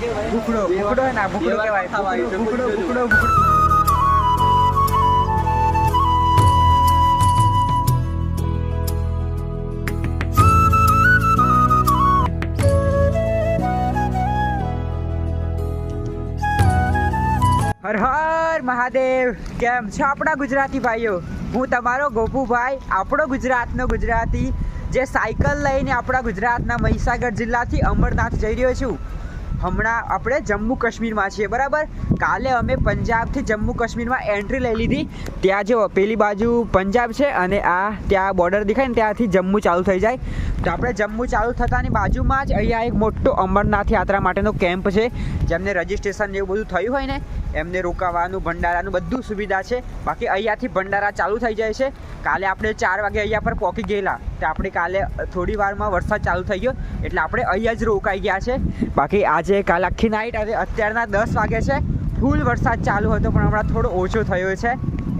ભૂખડો ભૂખડો ના ભૂખડો કહેવાય. ભૂખડો ભૂખડો ભૂખડો. હર હર મહાદેવ કેમ છો આપણા ગુજરાતી ભાઈઓ? હું તમારો ગોપુભાઈ આપણો ગુજરાતનો ગુજરાતી જે સાયકલ લઈને આપણા ગુજરાતના મહીસાગર જિલ્લાથી અમરનાથ જઈ રહ્યો છું. હમણાં આપણે જમ્મુ કાશ્મીરમાં છીએ, બરાબર? કાલે અમે પંજાબથી જમ્મુ કાશ્મીરમાં એન્ટ્રી લઈ લીધી. ત્યાં જો, પેલી બાજુ પંજાબ છે અને આ ત્યાં બોર્ડર દેખાય ને, ત્યાંથી જમ્મુ ચાલુ થઈ જાય. તો આપણે જમ્મુ ચાલુ થતાની બાજુમાં જ અહીંયા એક મોટો અમરનાથ યાત્રા માટેનો કેમ્પ છે, જેમને રજિસ્ટ્રેશન એવું બધું થયું હોય ને, એમને રોકાવાનું, ભંડારાનું બધું સુવિધા છે. બાકી અહીંયાથી ભંડારા ચાલુ થઈ જાય છે. કાલે આપણે ચાર વાગે અહીંયા પર પહોંચી ગયેલા. તો આપણે કાલે થોડી વારમાં વરસાદ ચાલુ થઈ ગયો. એટલે આપણે અહીંયા જ રોકાઈ ગયા છે. બાકી આજે કાલ આખી નાઇટ અને અત્યારના દસ વાગે છે. ફૂલ વરસાદ ચાલુ હતો, પણ હમણાં થોડો ઓછો થયો છે.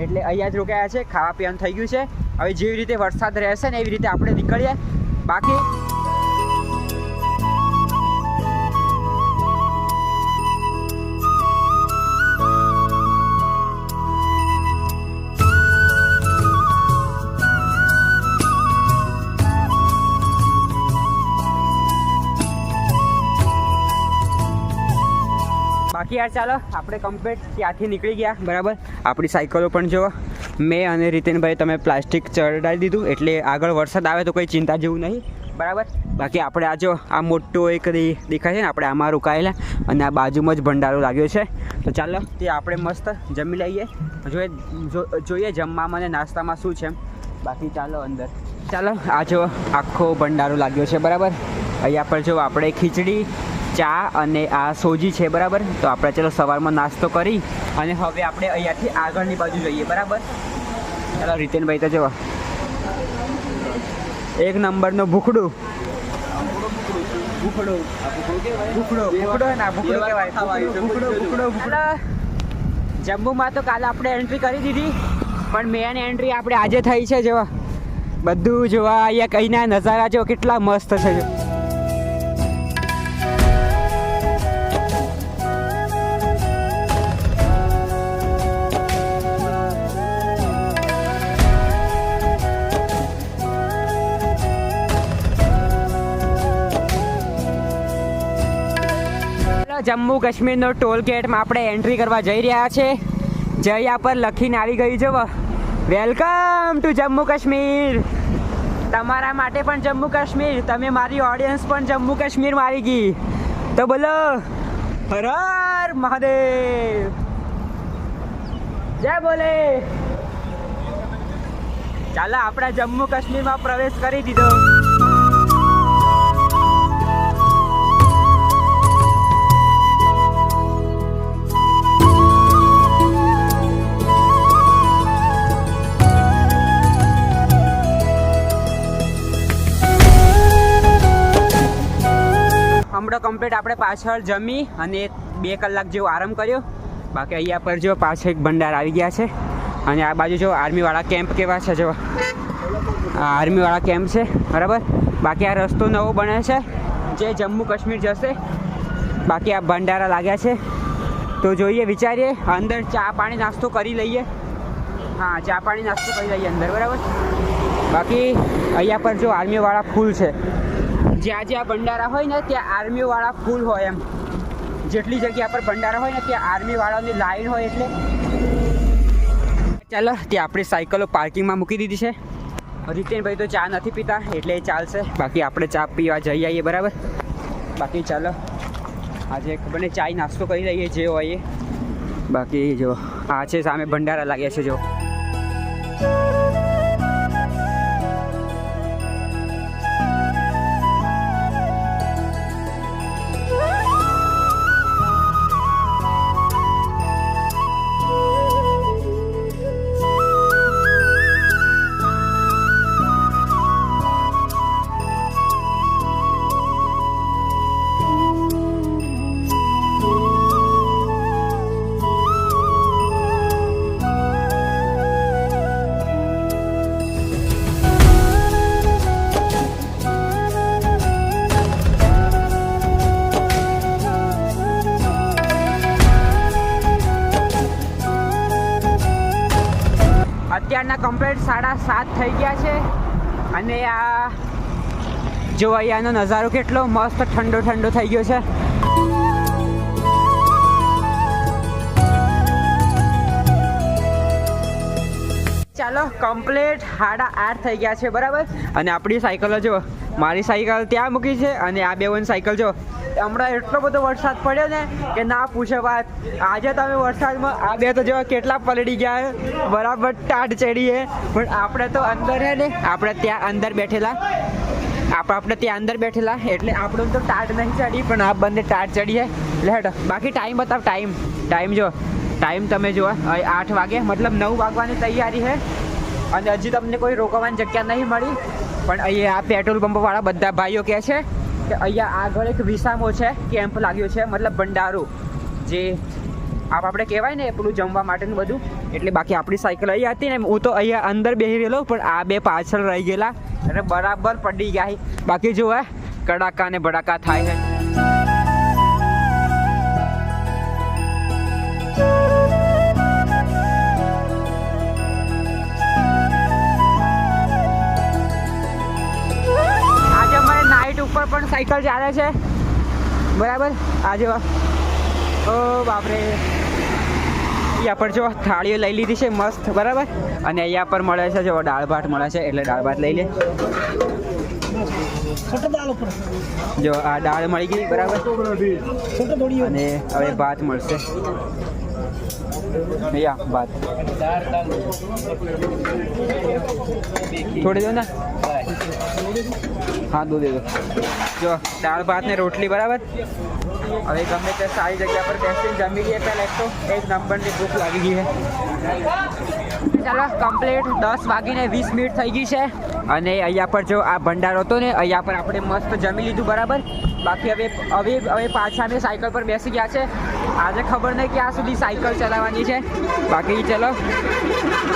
એટલે અહીંયા જ રોકાયા છે. ખાવા પીવાનું થઈ ગયું છે. હવે જેવી રીતે વરસાદ રહેશે ને એવી રીતે આપણે નીકળીએ. બાકી બાકી યાર ચાલો, આપણે કમ્પ્લીટ ત્યાંથી નીકળી ગયા, બરાબર? આપણી સાયકલો પણ જો મેં અને રીતેનભાઈ તમે પ્લાસ્ટિક ચડાવી દીધું, એટલે આગળ વરસાદ આવે તો કોઈ ચિંતા જેવું નહીં, બરાબર? બાકી આપણે આ જો, આ મોટો એક દેખાય છે ને, આપણે આમાં રોકાયેલા, અને આ બાજુમાં જ ભંડારો લાગ્યો છે. તો ચાલો, તે આપણે મસ્ત જમી લઈએ. જોઈએ જોઈએ જમવામાં અને નાસ્તામાં શું છે બાકી ચાલો અંદર. ચાલો, આ જો આખો ભંડારો લાગ્યો છે, બરાબર? અહીંયા પર જો આપણે ખીચડી ચા અને આ સોજી છે બરાબર? તો આપણે ચલો સવારમાં નાસ્તો કરી અને હવે આપણે અહીંયાથી આગળની બાજુ જઈએ બરાબર? ચાલો રીતેનભાઈ તો જો એક નંબરનો ભૂખડું. ભૂખડો. ભૂખડો ભૂખડો ના ભૂખડો કહેવાય ભૂખડો ભૂખડો ભૂખડો જમ્મુમાં તો કાલે આપણે એન્ટ્રી કરી દીધી પણ મેન એન્ટ્રી આપણે આજે થઈ છે જેવા બધું જોવા અહીંયા કઈના નજારા જો કેટલા મસ્ત છે જો જમ્મુ કાશ્મીરનો ટોલ ગેટમાં આપણે એન્ટ્રી કરવા જઈ રહ્યા છે. જયા પર લખીને આવી ગઈ જો. Welcome to Jammu Kashmir. તમારા માટે પણ જમ્મુ કાશ્મીર. તમે મારી ઓડિયન્સ પણ જમ્મુ કાશ્મીરમાં આવી ગઈ. તો બોલો. હર હર મહાદેવ. જય બોલે. ચાલો, આપણે જમ્મુ કાશ્મીરમાં પ્રવેશ કરી દીધો. કમ્પ્લીટ આપણે પાછળ જમી અને બે કલાક જેવો આરામ કર્યો. બાકી અહીંયા પર જો પાછળ એક ભંડાર આવી ગયા છે. અને આ બાજુ જો આર્મીવાળા કેમ્પ કેવા છે જો. આર્મીવાળા કેમ્પ છે, બરાબર? બાકી આ રસ્તો નવો બને છે. જે જમ્મુ કાશ્મીર જશે. બાકી આ ભંડારા લાગ્યા છે. તો જોઈએ, વિચારીએ, અંદર ચા પાણી નાસ્તો કરી લઈએ. હા, ચા પાણી નાસ્તો કરી લઈએ અંદર, બરાબર? બાકી અહીંયા પર જો આર્મીવાળા ફૂલ છે. જ્યાં જ્યાં ભંડારા હોય ને ત્યાં આર્મીવાળા ફૂલ હોય એમ. જેટલી જગ્યા પર ભંડારા હોય ને ત્યાં આર્મીવાળાની લાઈન હોય એટલે. ચાલો, ત્યાં આપણી સાયકલો પાર્કિંગમાં મૂકી દીધી છે. રીતેનભાઈ તો ચા નથી પીતા, એટલે એ ચાલશે. બાકી આપણે ચા પીવા જઈ આવીએ બરાબર? બાકી ચાલો, આજે ખબર ને ચાય નાસ્તો કરી લઈએ, જે હોય એ બાકી જો, આ છે સામે ભંડારા લાગ્યા છે, જો. સાડા સાત થઈ ગયા છે. અને આ જો અહીંયાનો નજારો કેટલો મસ્ત ઠંડો ઠંડો થઈ ગયો છે. ચાલો કમ્પ્લીટ સાડા આઠ થઈ ગયા છે, બરાબર? અને આપણી સાયકલો જો, મારી સાયકલ ત્યાં મૂકી છે અને આ બેવન સાયકલ જો હમણાં એટલો બધો વરસાદ પડ્યો ને કે ના પૂછે વાત. આજે તમે વરસાદમાં, આ બે તો જેવા કેટલા પલળી ગયા. બરાબર ટાટ ચડીએ. પણ આપણે તો અંદર હે ને, આપણે ત્યાં અંદર બેઠેલા. આપણે આપણે ત્યાં અંદર બેઠેલા, એટલે આપણું તો ટાટ નહીં ચડી, પણ આ બંને ટાટ ચડી હે એટલે હેડ બાકી ટાઈમ બતાવ ટાઈમ ટાઈમ જો ટાઈમ તમે હવે આઠ વાગે, મતલબ નવ વાગવાની તૈયારી છે અને હજી તમને કોઈ રોકવાની જગ્યા નહીં મળી. પણ અહીંયા આ પેટ્રોલ પંપ વાળા બધા ભાઈઓ કહે છે કે અહીંયા આગળ એક વિસામો છે, કેમ્પ લાગ્યો છે, મતલબ ભંડારો, જે આપ આપણે કહેવાય ને પેલું જમવા માટેનું બધું, એટલે બાકી આપણી સાયકલ અહીંયા હતી ને, હું તો અહીંયા અંદર બેસી રહેલો, પણ આ બે પાછળ રહી ગયેલા, અને બરાબર પડી ગયા બાકી જો હે, કડાકા ને ભડાકા થાય છે. ઉપર પણ સાયકલ ચાલે છે. બરાબર? આ જેવા ઓ બાપરે. અહીંયા પર જો થાળીઓ લઈ લીધી છે મસ્ત, બરાબર? અને અહીંયા પર મળે છે, જો દાળ ભાત મળે છે, એટલે દાળ ભાત લઈ લે. જો આ દાળ મળી ગઈ, બરાબર? અને હવે ભાત મળશે. અહીંયા ભાત. થોડી દો ને. હા, દૂધ દે જો, દાળ, ભાત ને રોટલી, બરાબર? હવે ગમે તે સારી જગ્યા પર બેસીને જમી લઈએ પહેલાં એક તો. એક નંબરની ભૂખ લાગી ગઈ છે. ચાલો કમ્પ્લીટ દસ વાગીને વીસ મિનિટ થઈ ગઈ છે. અને અહીંયા પર જો આ ભંડારો હતો ને, અહીંયા પર આપણે મસ્ત જમી લીધું, બરાબર? બાકી હવે હવે હવે પાછા અમે સાયકલ પર બેસી ગયા છે. આજે ખબર નહીં ક્યાં સુધી સાયકલ ચલાવવાની છે. બાકી ચલો.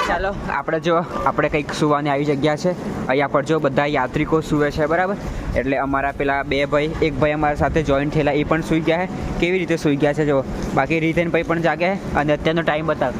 ચાલો, આપણે જો, આપણે કંઈક સુવાની આવી જગ્યા છે. અહીંયા પર જો બધા યાત્રિકો સૂવે છે, બરાબર? એટલે અમારા પેલા બે ભાઈ, એક ભાઈ અમારા સાથે જોઈન થયેલા, એ પણ સૂઈ ગયા છે. કેવી રીતે સૂઈ ગયા છે જો બાકી રીતેન ભાઈ પણ જાગે અને અત્યારનો ટાઈમ બતાવ.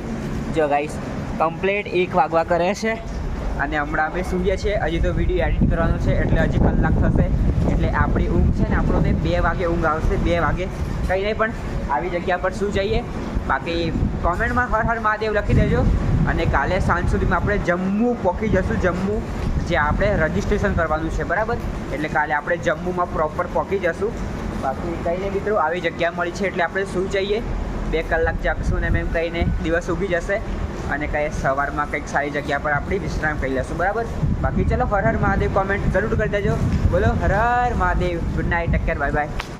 જો ગાઈસ કમ્પ્લેટ એક વાગવા કરે છે. અને હમણાં અમે સૂઈએ છીએ. હજી તો વીડિયો એડિટ કરવાનો છે, એટલે હજી કલાક થશે. એટલે આપણી ઊંઘ છે ને આપણને બે વાગે ઊંઘ આવશે, બે વાગે. કંઈ નહીં, પણ આવી જગ્યા પર શું જઈએ? બાકી કોમેન્ટમાં હર હર મહાદેવ લખી દેજો. અને કાલે સાંજ સુધીમાં આપણે જમ્મુ પહોંચી જશું, જમ્મુ, જે આપણે રજિસ્ટ્રેશન કરવાનું છે, બરાબર? એટલે કાલે આપણે જમ્મુમાં પ્રોપર પહોંચી જશું. બાકી કંઈ નહીં મિત્રો, આવી જગ્યા મળી છે, એટલે આપણે શું જઈએ? બે કલાક જાગશું ને, એમ કહીને દિવસ ઉગી જશે. અને કંઈ સવારમાં કંઈક સારી જગ્યા પર આપણી વિશ્રામ કરી લેશું, બરાબર? બાકી ચલો, હર હર મહાદેવ કોમેન્ટ જરૂર કરી દેજો. બોલો, Har Har Mahadev good night take care bye bye